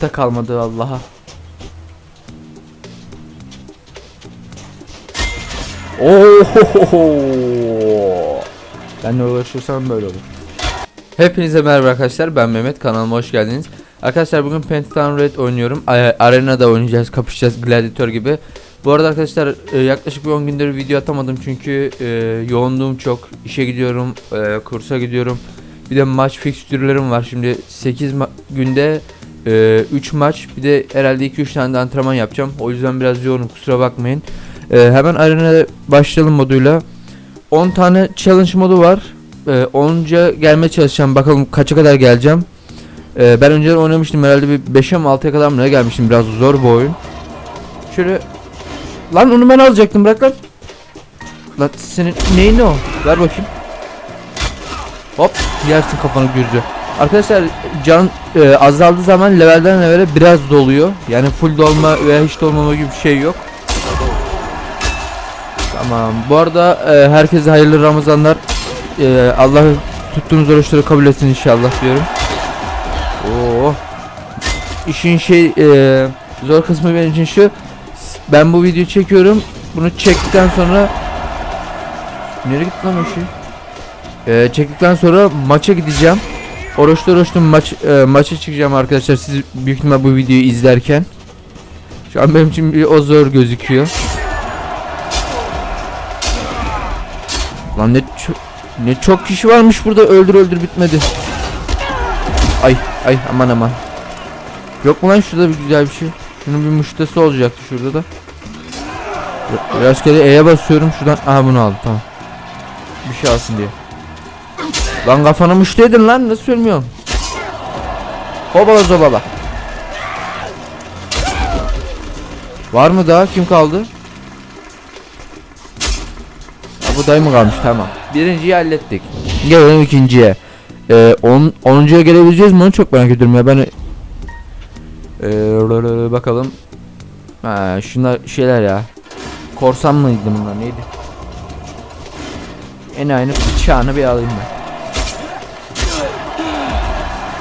tahta kalmadı vallaha. Ohohoho. Ben uğraşırsam böyle olur. Hepinize merhaba arkadaşlar. Ben Mehmet. Kanalıma hoş geldiniz. Arkadaşlar bugün Pentagon Red oynuyorum. Arena'da oynayacağız. Kapışacağız Gladiator gibi. Bu arada arkadaşlar e, yaklaşık bir 10 gündür video atamadım çünkü e, yoğunluğum çok. İşe gidiyorum, e, kursa gidiyorum. Bir de maç fikstürlerim var. Şimdi 8 ma- günde 3 maç bir de herhalde 2-3 tane de antrenman yapacağım. O yüzden biraz yoğunum kusura bakmayın. E, hemen arenaya başlayalım moduyla. 10 tane challenge modu var. E, 10'ca gelmeye çalışacağım. Bakalım kaça kadar geleceğim. E, ben önceden oynamıştım herhalde bir 5'e mi 6'ya kadar mı ne gelmiştim. Biraz zor bir oyun. Şöyle Lan onu ben alacaktım bırak lan. Lan senin neyin o? Ver bakayım. Hop yersin kafanı gürzü. Arkadaşlar can e, azaldığı zaman levelden levele biraz doluyor. Yani full dolma veya hiç dolmama gibi bir şey yok. Tamam. Bu arada e, herkese hayırlı Ramazanlar. E, Allah tuttuğunuz oruçları kabul etsin inşallah diyorum. Oo. İşin şey e, zor kısmı benim için şu. Ben bu videoyu çekiyorum. Bunu çektikten sonra Nereye gitti lan o şey? Ee, çektikten sonra maça gideceğim. Oruçlu oruçlu maç e, maça çıkacağım arkadaşlar. Siz büyük ihtimal bu videoyu izlerken. Şu an benim için bir o zor gözüküyor. Lan ne çok ne çok kişi varmış burada öldür öldür bitmedi. Ay ay aman aman. Yok mu lan şurada bir güzel bir şey? Şunun bir muştası olacaktı şurada da. Ra- Rastgele E'ye basıyorum şuradan. Aha bunu aldım tamam. Bir şey alsın diye. Lan kafana muştu edin lan nasıl ölmüyorsun? Hobala zobala. Var mı daha? Kim kaldı? Ha, bu dayı mı kalmış? Tamam. Birinciyi hallettik. Gelelim ikinciye. Ee, on, onuncuya gelebileceğiz mi? Onu çok merak ediyorum ya. Ben ee, bakalım. Ha, şunlar şeyler ya. Korsan mıydı bunlar neydi? En aynı bıçağını bir alayım ben.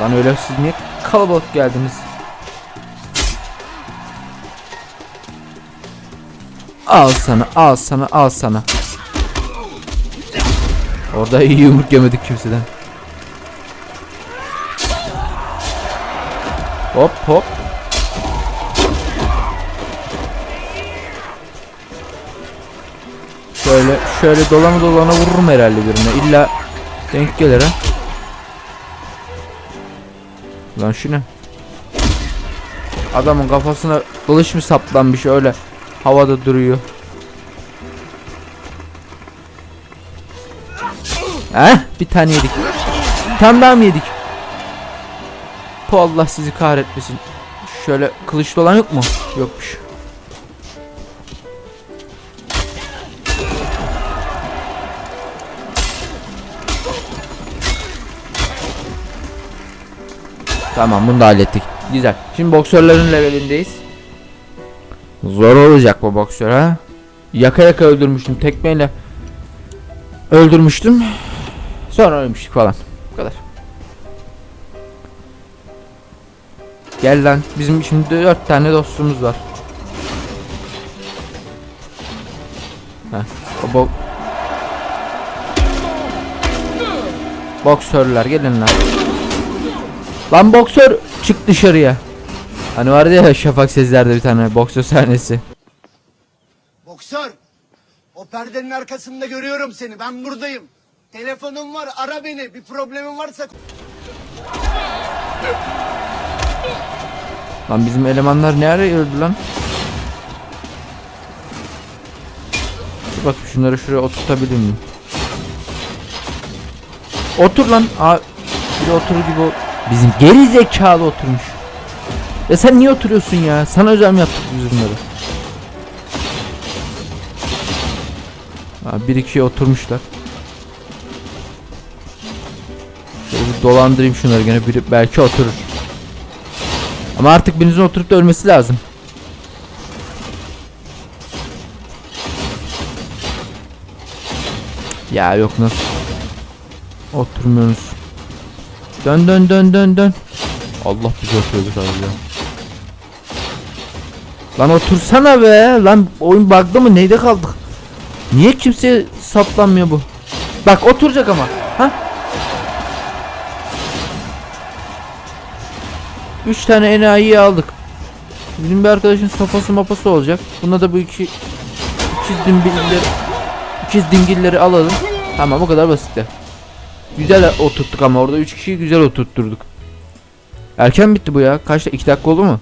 Lan öyle siz niye kalabalık geldiniz? Al sana, al sana, al sana. Orada iyi yumruk yemedik kimseden. Hop hop. Şöyle şöyle dolana dolana vururum herhalde birine. İlla denk gelir ha. Lan şu ne? Adamın kafasına kılıç mı saplanmış öyle havada duruyor. Heh bir tane yedik. Bir tane daha mı yedik? Po Allah sizi kahretmesin. Şöyle kılıçlı olan yok mu? Yokmuş. Tamam bunu da hallettik. Güzel. Şimdi boksörlerin levelindeyiz. Zor olacak bu boksör ha. Yaka yaka öldürmüştüm tekmeyle. Öldürmüştüm. Sonra ölmüştük falan. Bu kadar. Gel lan. Bizim şimdi dört tane dostumuz var. Heh. O bo Boksörler gelin lan. Lan boksör çık dışarıya. Hani vardı ya Şafak Sezler'de bir tane boksör sahnesi. Boksör, o perdenin arkasında görüyorum seni. Ben buradayım. Telefonum var, ara beni. Bir problemin varsa Lan bizim elemanlar ne ara öldü lan? Dur bak şunları şuraya oturtabilir miyim? Otur lan. Aa, biri oturur gibi. Bizim geri zekalı oturmuş. Ya sen niye oturuyorsun ya? Sana özel mi yaptık biz bunları? Ha, bir ikiye oturmuşlar. Şöyle dolandırayım şunları gene biri belki oturur. Ama artık birinizin oturup da ölmesi lazım. Ya yok nasıl? Oturmuyoruz. Dön dön dön dön dön. Allah bizi oturuyordu galiba. Lan otursana be. Lan oyun bug'da mı neyde kaldık? Niye kimse saplanmıyor bu? Bak oturacak ama. Ha? Üç tane enayiyi aldık. Bizim bir arkadaşın sopası mapası olacak. Buna da bu iki ikiz dingilleri ikiz dingilleri alalım. Tamam o kadar basit de. Güzel oturttuk ama orada üç kişiyi güzel oturtturduk. Erken bitti bu ya. Kaçta? 2 dakika oldu mu?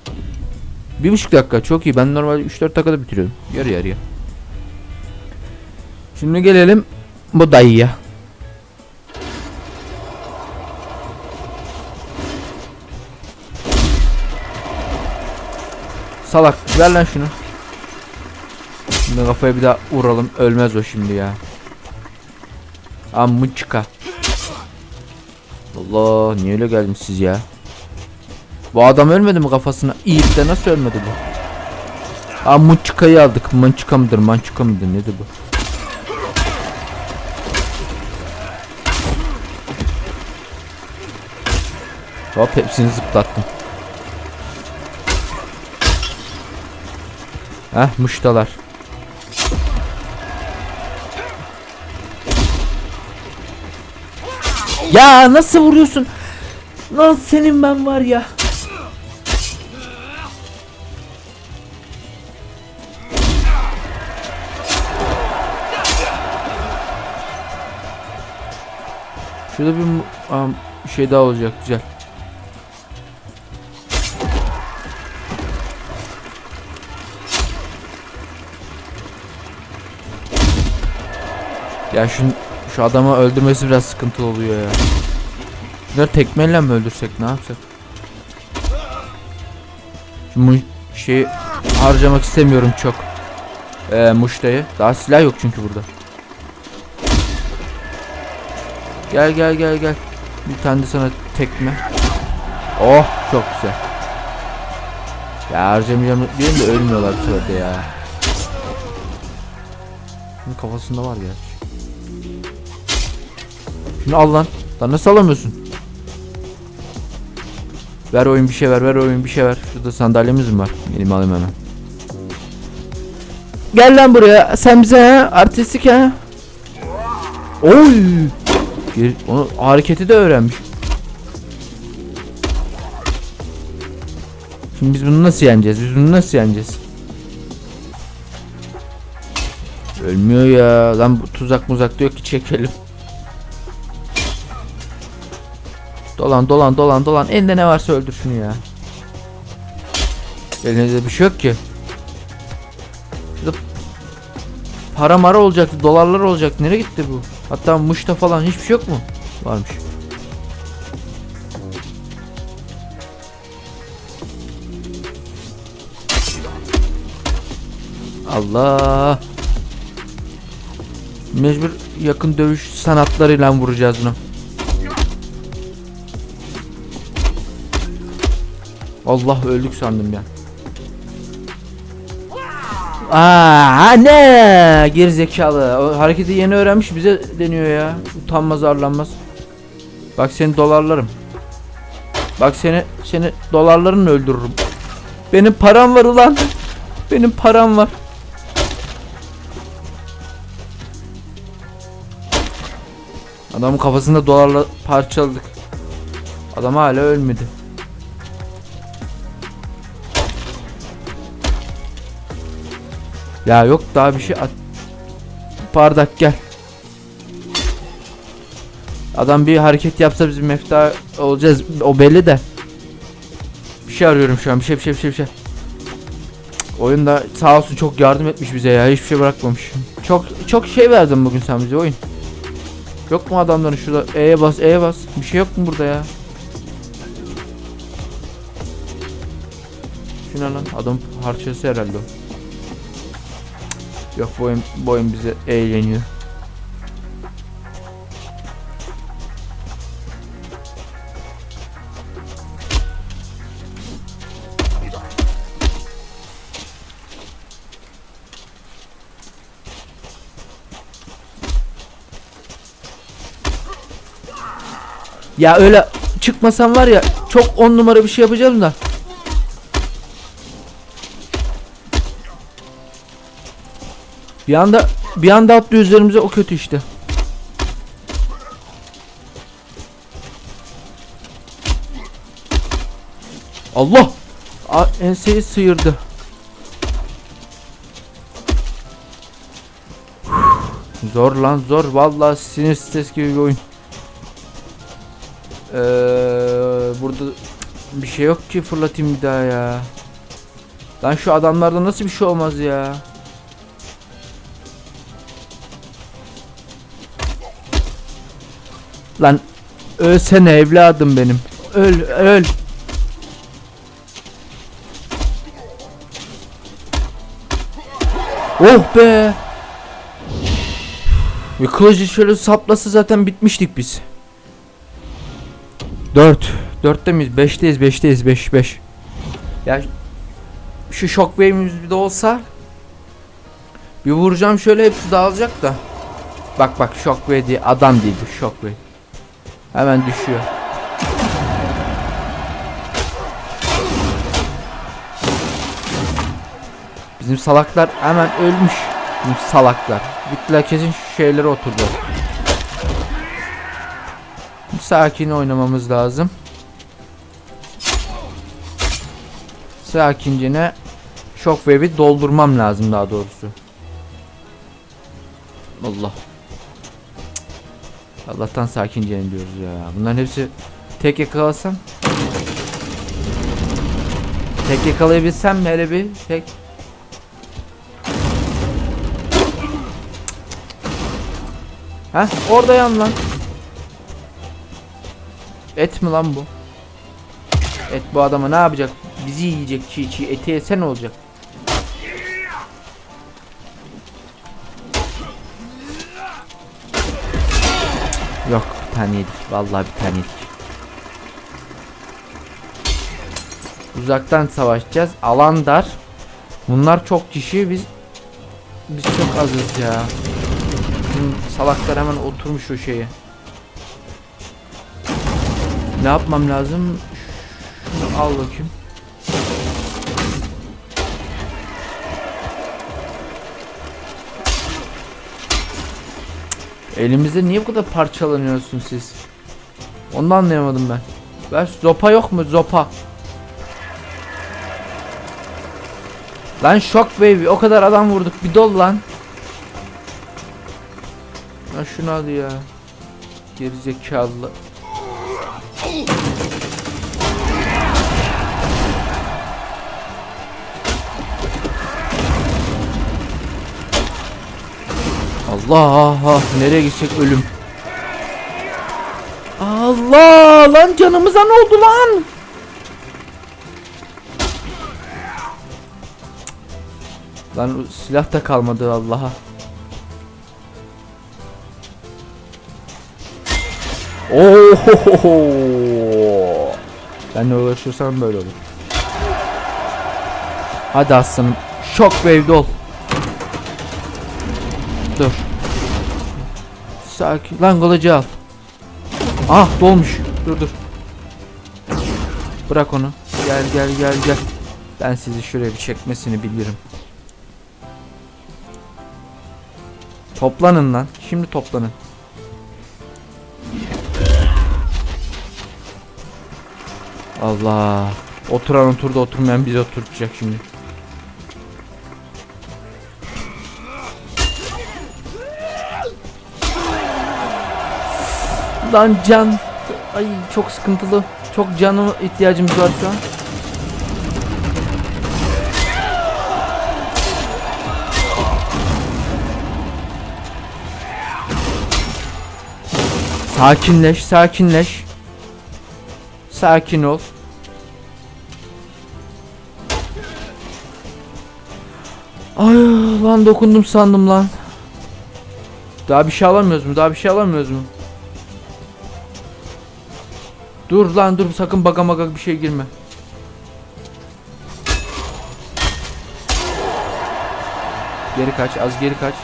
Bir buçuk dakika çok iyi. Ben normalde 3-4 dakikada bitiriyorum. Yarı yarıya. Şimdi gelelim bu dayıya. Salak ver lan şunu. Şimdi kafaya bir daha vuralım. Ölmez o şimdi ya. Amıçka. Allah niye öyle geldiniz siz ya? Bu adam ölmedi mi kafasına? De nasıl ölmedi bu? Aa Munçuka'yı aldık. Mançuka mıdır? Mançuka mıdır? Nedir bu? Hop hepsini zıplattım. Heh muştalar. Ya nasıl vuruyorsun? Lan senin ben var ya. Şurada bir am, şey daha olacak güzel. Ya şu şu adamı öldürmesi biraz sıkıntı oluyor ya. Şunları tekmeyle mi öldürsek ne yapsak? Şu mu şeyi harcamak istemiyorum çok. Ee, muştayı. Daha silah yok çünkü burada. Gel gel gel gel. Bir tane de sana tekme. Oh çok güzel. Ya harcamayacağım diyelim de ölmüyorlar bu sırada ya. Kafasında var ya. Şunu al lan. Lan nasıl alamıyorsun? Ver oyun bir şey ver, ver oyun bir şey ver. Şurada sandalyemiz mi var? Benim alayım hemen. Gel lan buraya. Sen bize ha? Artistik ha? Oy! Geri- Onu hareketi de öğrenmiş. Şimdi biz bunu nasıl yeneceğiz? Biz bunu nasıl yeneceğiz? Ölmüyor ya. Lan bu tuzak muzak diyor ki çekelim. Dolan dolan dolan dolan. Elinde ne varsa öldür şunu ya. Elinde bir şey yok ki. Şurada para mara olacaktı. Dolarlar olacak. Nereye gitti bu? Hatta muşta falan hiçbir şey yok mu? Varmış. Allah. Mecbur yakın dövüş sanatlarıyla vuracağız bunu. Allah öldük sandım ya. Aa ne gerizekalı. O hareketi yeni öğrenmiş bize deniyor ya. Utanmaz arlanmaz. Bak seni dolarlarım. Bak seni seni dolarlarınla öldürürüm. Benim param var ulan. Benim param var. Adamın kafasında dolarla parçaladık. Adam hala ölmedi. Ya yok daha bir şey at. Bardak gel. Adam bir hareket yapsa bizim mefta olacağız. O belli de. Bir şey arıyorum şu an. Bir şey bir şey bir şey bir şey. Cık, Oyunda sağ olsun çok yardım etmiş bize ya. Hiçbir şey bırakmamış. Çok çok şey verdin bugün sen bize oyun. Yok mu adamların şurada E'ye bas E'ye bas. Bir şey yok mu burada ya? Şuna lan adam parçası herhalde o. Yok bu oyun, bize eğleniyor. Ya öyle çıkmasam var ya çok on numara bir şey yapacağım da. Bir anda bir anda attı üzerimize o kötü işte. Allah! A enseyi sıyırdı. Zor lan zor. Vallahi sinir stres gibi bir oyun. Ee, burada bir şey yok ki fırlatayım bir daha ya. Lan şu adamlarda nasıl bir şey olmaz ya. Lan ölsene evladım benim. Öl öl. Oh be. Bir kılıcı şöyle saplasa zaten bitmiştik biz. 4. 4'te miyiz? 5'teyiz, 5'teyiz, 5 5. Ya şu shockwave'imiz bir de olsa bir vuracağım şöyle hepsi dağılacak da. Bak bak shockwave diye adam değil bu shockwave. Hemen düşüyor. Bizim salaklar hemen ölmüş. Bizim salaklar. Gittiler kesin şu şeylere oturdu. Sakin oynamamız lazım. Sakincene Shockwave'i doldurmam lazım daha doğrusu. Allah. Allah'tan sakincene diyoruz ya. Bunların hepsi tek yakalasam. Tek yakalayabilsem hele bir tek. Ha orada yan lan. Et mi lan bu? Et bu adama ne yapacak? Bizi yiyecek çiğ çiğ. Eti yese ne olacak? Yok bir tane yedik. Vallahi bir tane yedik. Uzaktan savaşacağız. Alan dar. Bunlar çok kişi. Biz biz çok azız ya. Bizim salaklar hemen oturmuş o şeye. Ne yapmam lazım? Şunu al bakayım. Elimizde niye bu kadar parçalanıyorsun siz? Onu anlayamadım ben. Ver zopa yok mu zopa? Lan shockwave o kadar adam vurduk bir dol lan. Lan şunu al ya. Gerizekalı. Allah ah, nereye gidecek ölüm. Allah lan canımıza ne oldu lan? Lan silah da kalmadı Allah'a. Ohohoho. Ben ne uğraşırsam böyle olur. Hadi aslanım. Shockwave'de ol. Dur. Sakin. Lan kılıcı al. Ah dolmuş. Dur dur. Bırak onu. Gel gel gel gel. Ben sizi şuraya bir çekmesini bilirim. Toplanın lan. Şimdi toplanın. Allah. Oturan oturdu oturmayan bizi oturtacak şimdi. Lan can. Ay çok sıkıntılı. Çok canı ihtiyacımız var şu an. Sakinleş, sakinleş. Sakin ol. Ay lan dokundum sandım lan. Daha bir şey alamıyoruz mu? Daha bir şey alamıyoruz mu? Dur lan dur sakın baga maga bir şey girme. Geri kaç az geri kaç.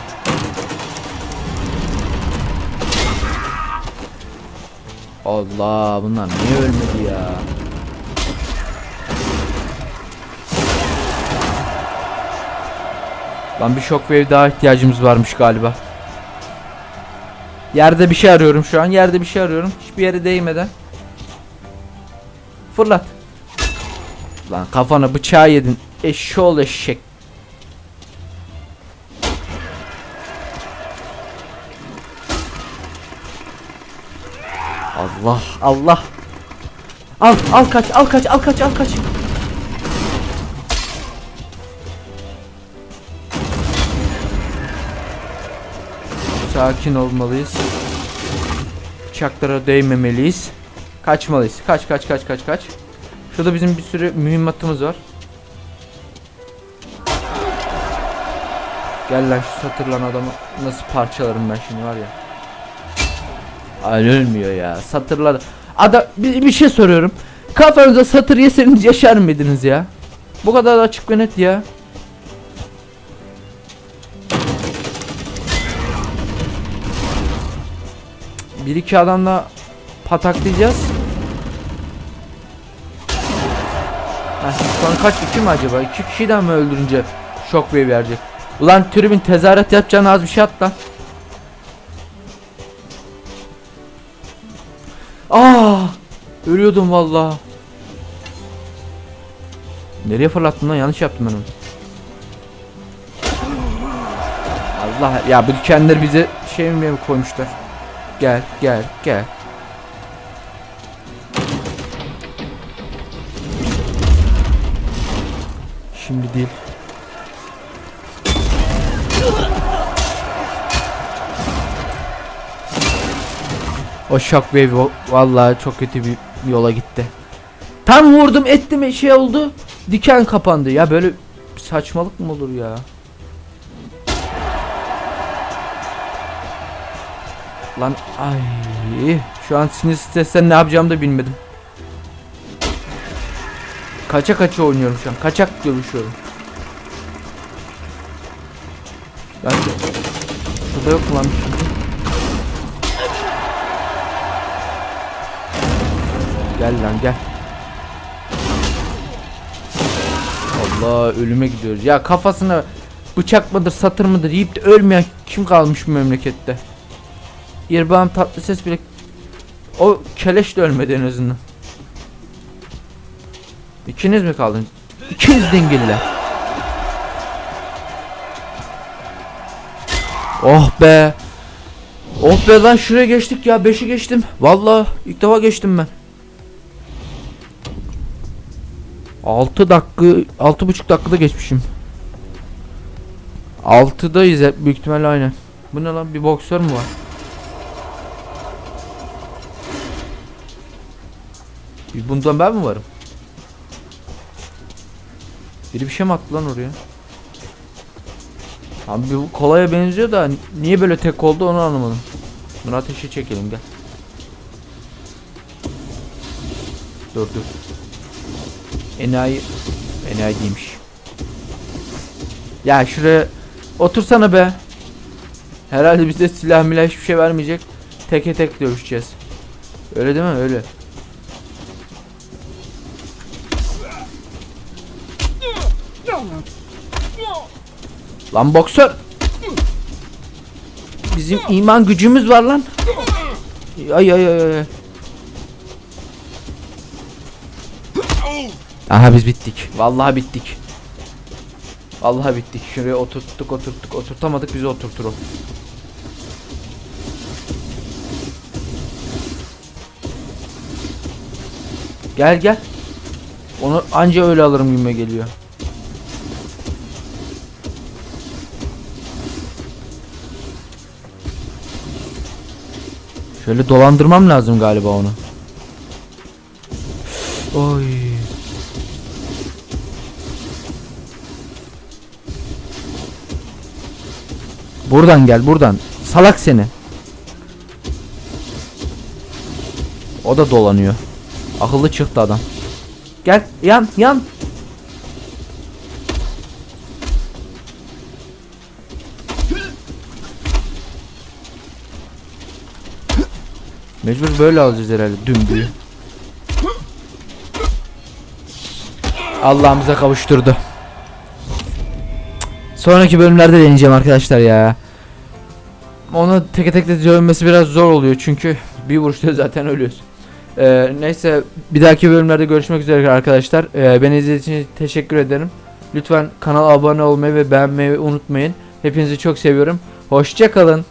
Allah bunlar niye ölmedi ya? Lan bir shockwave daha ihtiyacımız varmış galiba. Yerde bir şey arıyorum şu an. Yerde bir şey arıyorum. Hiçbir yere değmeden. Fırlat. Lan kafana bıçağı yedin. Eşşoğlu eşek. Allah Allah. Al al kaç al kaç al kaç al kaç. Sakin olmalıyız. Bıçaklara değmemeliyiz. Kaçmalıyız. Kaç kaç kaç kaç kaç. Şurada bizim bir sürü mühimmatımız var. Gel lan şu satırlan adamı nasıl parçalarım ben şimdi var ya. Ay ölmüyor ya. Satırlar. Adam bir, bir şey soruyorum. Kafanıza satır yeseniz yaşar mıydınız ya? Bu kadar açık ve net ya. Bir iki adamla pataklayacağız. Heh, son kaç iki mi acaba? İki kişiden mi öldürünce shockwave verecek? Ulan tribün tezahürat yapacağını az bir şey at lan. Aa! Ölüyordum valla. Nereye fırlattım lan? Yanlış yaptım ben onu. Allah ya bu kendileri bize şey mi koymuşlar? Gel gel gel. Şimdi değil. O shockwave vallahi çok kötü bir yola gitti. Tam vurdum ettim şey oldu. Diken kapandı. Ya böyle saçmalık mı olur ya? Lan ay şu an sinir stresten ne yapacağımı da bilmedim. Kaça kaça oynuyorum şu an. Kaçak dövüşüyorum. Ben de... Şurada yok lan bir şey? Gel lan gel. Allah ölüme gidiyoruz. Ya kafasına bıçak mıdır satır mıdır yiyip de ölmeyen kim kalmış bu memlekette? İrban tatlı ses bile o keleş de ölmedi en azından. İkiniz mi kaldınız? İkiniz dingiller. Oh be. Oh be lan şuraya geçtik ya 5'i geçtim. Vallahi ilk defa geçtim ben. 6 dakika 6,5 dakikada geçmişim. 6'dayız hep büyük ihtimalle aynen. Bu ne lan bir boksör mü var? Bundan ben mi varım? Biri bir şey mi attı lan oraya? Abi bu kolaya benziyor da niye böyle tek oldu onu anlamadım. Bunu ateşe çekelim gel. Dur dur. Enayi Enayi değilmiş. Ya şuraya otursana be. Herhalde bize silah milah hiçbir şey vermeyecek. Teke tek dövüşeceğiz. Öyle değil mi? Öyle. Lan boksör. Bizim iman gücümüz var lan. Ay ay ay ay. Aha biz bittik. Vallahi bittik. Vallahi bittik. Şuraya oturttuk oturttuk oturtamadık bizi oturtur o. Gel gel. Onu anca öyle alırım gibime geliyor. Şöyle dolandırmam lazım galiba onu. Oy. Buradan gel buradan. Salak seni. O da dolanıyor. Akıllı çıktı adam. Gel yan yan. Mecbur böyle alacağız herhalde dümdüğü. Allah'ımıza kavuşturdu. Sonraki bölümlerde deneyeceğim arkadaşlar ya. Onu teke tek de dövmesi biraz zor oluyor çünkü bir vuruşta zaten ölüyoruz. Ee, neyse bir dahaki bölümlerde görüşmek üzere arkadaşlar. Ee, beni izlediğiniz için teşekkür ederim. Lütfen kanala abone olmayı ve beğenmeyi unutmayın. Hepinizi çok seviyorum. Hoşça kalın.